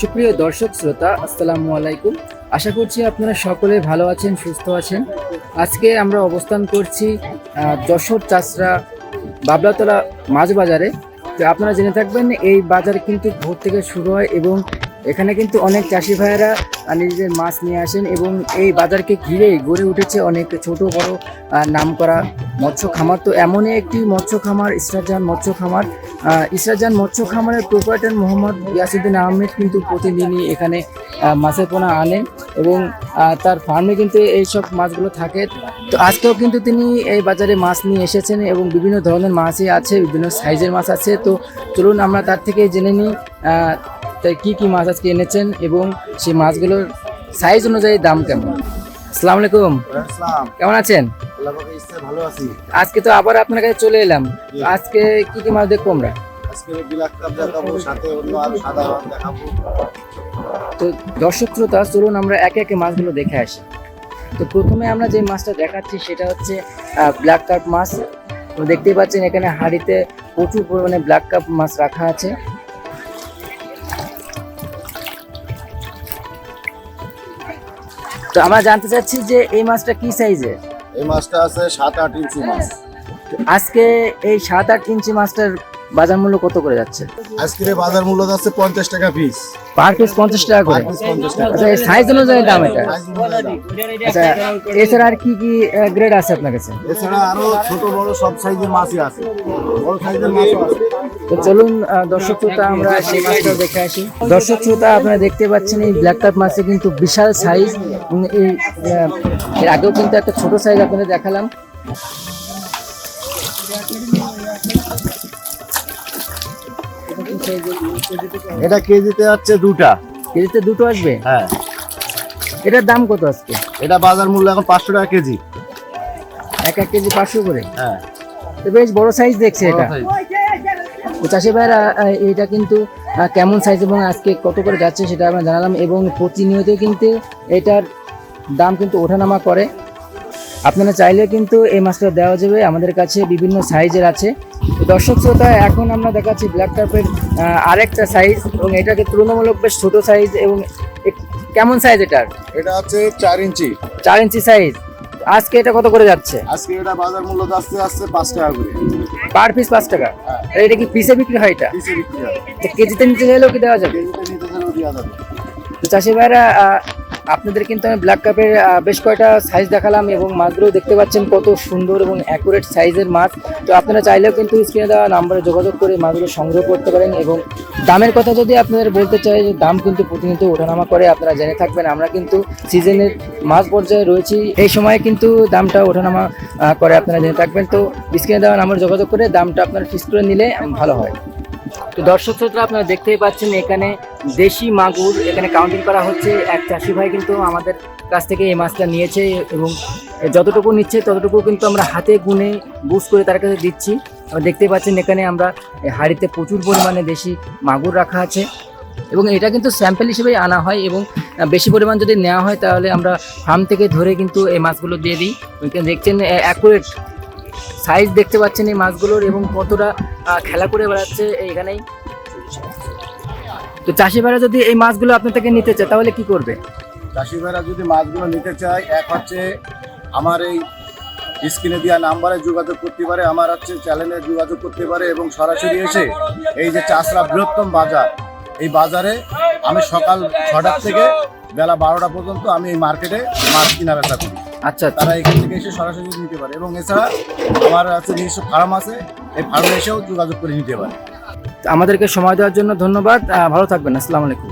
সুপ্রিয় দর্শক শ্রোতা আসসালামু আলাইকুম। আশা করছি আপনারা সকলে ভালো আছেন সুস্থ আছেন। আজকে আমরা অবস্থান করছি যশোর চাষরা বাবলাতলা মাছ বাজারে। তো আপনারা জেনে থাকবেন এই বাজার কিন্তু ভোর থেকে শুরু হয় এবং এখানে কিন্তু অনেক চাষি ভাইয়েরা নিজেদের মাছ নিয়ে আসেন এবং এই বাজারকে ঘিরেই গড়ে উঠেছে অনেক ছোট বড় আহ, নামকরা মৎস্য খামার। তো এমনই একটি মৎস্য খামার ইসরাজান মৎস্য খামার। ইসরাজান মৎস্য খামারের প্রোপারেটর মোহাম্মদ ইয়াসুদ্দিন আহমেদ কিন্তু প্রতিদিনই এখানে মাছের পোনা আনেন এবং তার ফার্মে কিন্তু এইসব মাছগুলো থাকে। তো আজকেও কিন্তু তিনি এই বাজারে মাছ নিয়ে এসেছেন এবং বিভিন্ন ধরনের মাছই আছে বিভিন্ন সাইজের মাছ আছে। তো চলুন আমরা তার থেকে জেনে নিই তাই কী কী মাছ আজকে এনেছেন এবং সেই মাছগুলোর সাইজ অনুযায়ী দাম কেমন? আসসালামু আলাইকুম। কেমন আছেন? ভালো আছি। আজকে তো আবার আপনার কাছে চলে এলাম। আজকে কি কি মাছ দেখব আমরা? আজকে বিলাক কাপ দেখাবো সাথে অন্য আর সাদা রং দেখাবো। তো দর্শক শ্রোতা চলুন আমরা একে একে মাছগুলো দেখে আসি। তো প্রথমে আমরা যে মাছটা দেখাচ্ছি সেটা হচ্ছে ব্ল্যাক কাপ মাছ। দেখতেই পাচ্ছেন এখানে হাঁড়িতে প্রচুর পরিমাণে ব্ল্যাক কাপ মাছ রাখা আছে। তো আমরা জানতে চাচ্ছি যে এই মাছটা কি সাইজের এই মাছটা আছে সাত আট ইঞ্চি মাছ। আজকে এই সাত আট ইঞ্চি মাছটার বাজার মূল্য কত করে যাচ্ছে? আজকের বাজার মূল্য যাচ্ছে পঞ্চাশ টাকা পিস পার পিস পঞ্চাশ টাকা করে? আচ্ছা এই সাইজ অনুযায়ী দাম এটা। আচ্ছা এছাড়া আর কি কি গ্রেড আছে আপনার কাছে? এছাড়া আরও ছোট বড় সব সাইজের মাছই আছে। বড় সাইজের মাছও আছে। তো চলুন দর্শক শ্রোতা আমরা সেই মাছটা দেখে আসি। দর্শক শ্রোতা আপনারা দেখতে পাচ্ছেন এই ব্ল্যাক কাপ মাছে কিন্তু বিশাল সাইজ এই এর আগেও কিন্তু একটা ছোট সাইজ আপনাদের দেখালাম। এটা কেজিতে যাচ্ছে দুটা। কেজিতে দুটো আসবে? হ্যাঁ। এটার দাম কত আজকে? এটা বাজার মূল্য এখন পাঁচশো টাকা কেজি। এক এক কেজি পাঁচশো করে? হ্যাঁ। তো বেশ বড় সাইজ দেখছে এটা। চাষি ভাইরা এটা কিন্তু কেমন সাইজ এবং আজকে কত করে যাচ্ছে সেটা আমরা জানালাম এবং প্রতিনিয়ত কিন্তু এটার দাম কিন্তু ওঠানামা করে। আপনারা চাইলে কিন্তু এই মাছটা দেওয়া যাবে। আমাদের কাছে বিভিন্ন সাইজের আছে। দর্শক শ্রোতা এখন আমরা দেখাচ্ছি ব্ল্যাক কার্পের আরেকটা সাইজ এবং এটাকে তুলনামূলক বেশ ছোট সাইজ এবং কেমন সাইজ এটার? এটা হচ্ছে চার ইঞ্চি। চার ইঞ্চি সাইজ আজকে এটা কত করে যাচ্ছে? আজকে এটা বাজার মূল্য যাচ্ছে আসছে পাঁচ টাকা করে। পার পিস পাঁচ টাকা। হ্যাঁ। আর এটা কি পিসে বিক্রি হয় এটা? পিসে বিক্রি হয়। তো কেজিতে নিতে চাইলেও কি দেওয়া যাবে? কেজিতে নিতে গেলেও দেওয়া যাবে। তো চাষি ভাইরা আপনাদের কিন্তু আমি ব্ল্যাক কাপের বেশ কয়টা সাইজ দেখালাম এবং মাছগুলো দেখতে পাচ্ছেন কত সুন্দর এবং অ্যাকুরেট সাইজের মাছ। তো আপনারা চাইলেও কিন্তু স্ক্রিনে দেওয়া নাম্বারে যোগাযোগ করে মাছগুলো সংগ্রহ করতে পারেন এবং দামের কথা যদি আপনাদের বলতে চাই, যে দাম কিন্তু প্রতিনিয়ত ওঠানামা করে, আপনারা জেনে থাকবেন আমরা কিন্তু সিজনের মাছ পর্যায়ে রয়েছি। এই সময় কিন্তু দামটা ওঠানামা করে আপনারা জেনে থাকবেন। তো স্ক্রিনে দেওয়া নাম্বার যোগাযোগ করে দামটা আপনারা ফিক্স করে নিলে ভালো হয়। তো দর্শক শ্রোতা আপনারা দেখতেই পাচ্ছেন এখানে দেশি মাগুর এখানে কাউন্টিং করা হচ্ছে। এক চাষি ভাই কিন্তু আমাদের কাছ থেকে এই মাছটা নিয়েছে এবং যতটুকু নিচ্ছে ততটুকু কিন্তু আমরা হাতে গুনে বুঝ করে তার কাছে দিচ্ছি। দেখতেই পাচ্ছেন এখানে আমরা হাঁড়িতে প্রচুর পরিমাণে দেশি মাগুর রাখা আছে এবং এটা কিন্তু স্যাম্পেল হিসেবেই আনা হয় এবং বেশি পরিমাণ যদি নেওয়া হয় তাহলে আমরা ফার্ম থেকে ধরে কিন্তু এই মাছগুলো দিয়ে দিই। দেখছেন অ্যাকুরেট সাইজ দেখতে পাচ্ছেন এই মাছগুলোর এবং কতটা খেলা করে বেড়াচ্ছে এইখানেই। তো চাষি ভাইরা যদি এই মাছগুলো আপনার থেকে নিতে চায় তাহলে কি করবে? চাষি ভাইরা যদি মাছগুলো নিতে চায় এক হচ্ছে আমার এই স্ক্রিনে দেওয়া নাম্বারে যোগাযোগ করতে পারে আমার হচ্ছে চ্যানেলে যোগাযোগ করতে পারে এবং সরাসরি এসে এই যে চাষরা বৃহত্তম বাজার এই বাজারে আমি সকাল ছটার থেকে বেলা বারোটা পর্যন্ত আমি এই মার্কেটে মাছ কিনা বেচা করি। আচ্ছা আচ্ছা। তারা এখান থেকে এসে সরাসরি নিতে পারে এবং এছাড়া আমার আছে নিজস্ব ফার্ম আছে এই ফার্মে এসেও যোগাযোগ করে নিতে পারে। আমাদেরকে সময় দেওয়ার জন্য ধন্যবাদ। ভালো থাকবেন। আসসালামু আলাইকুম।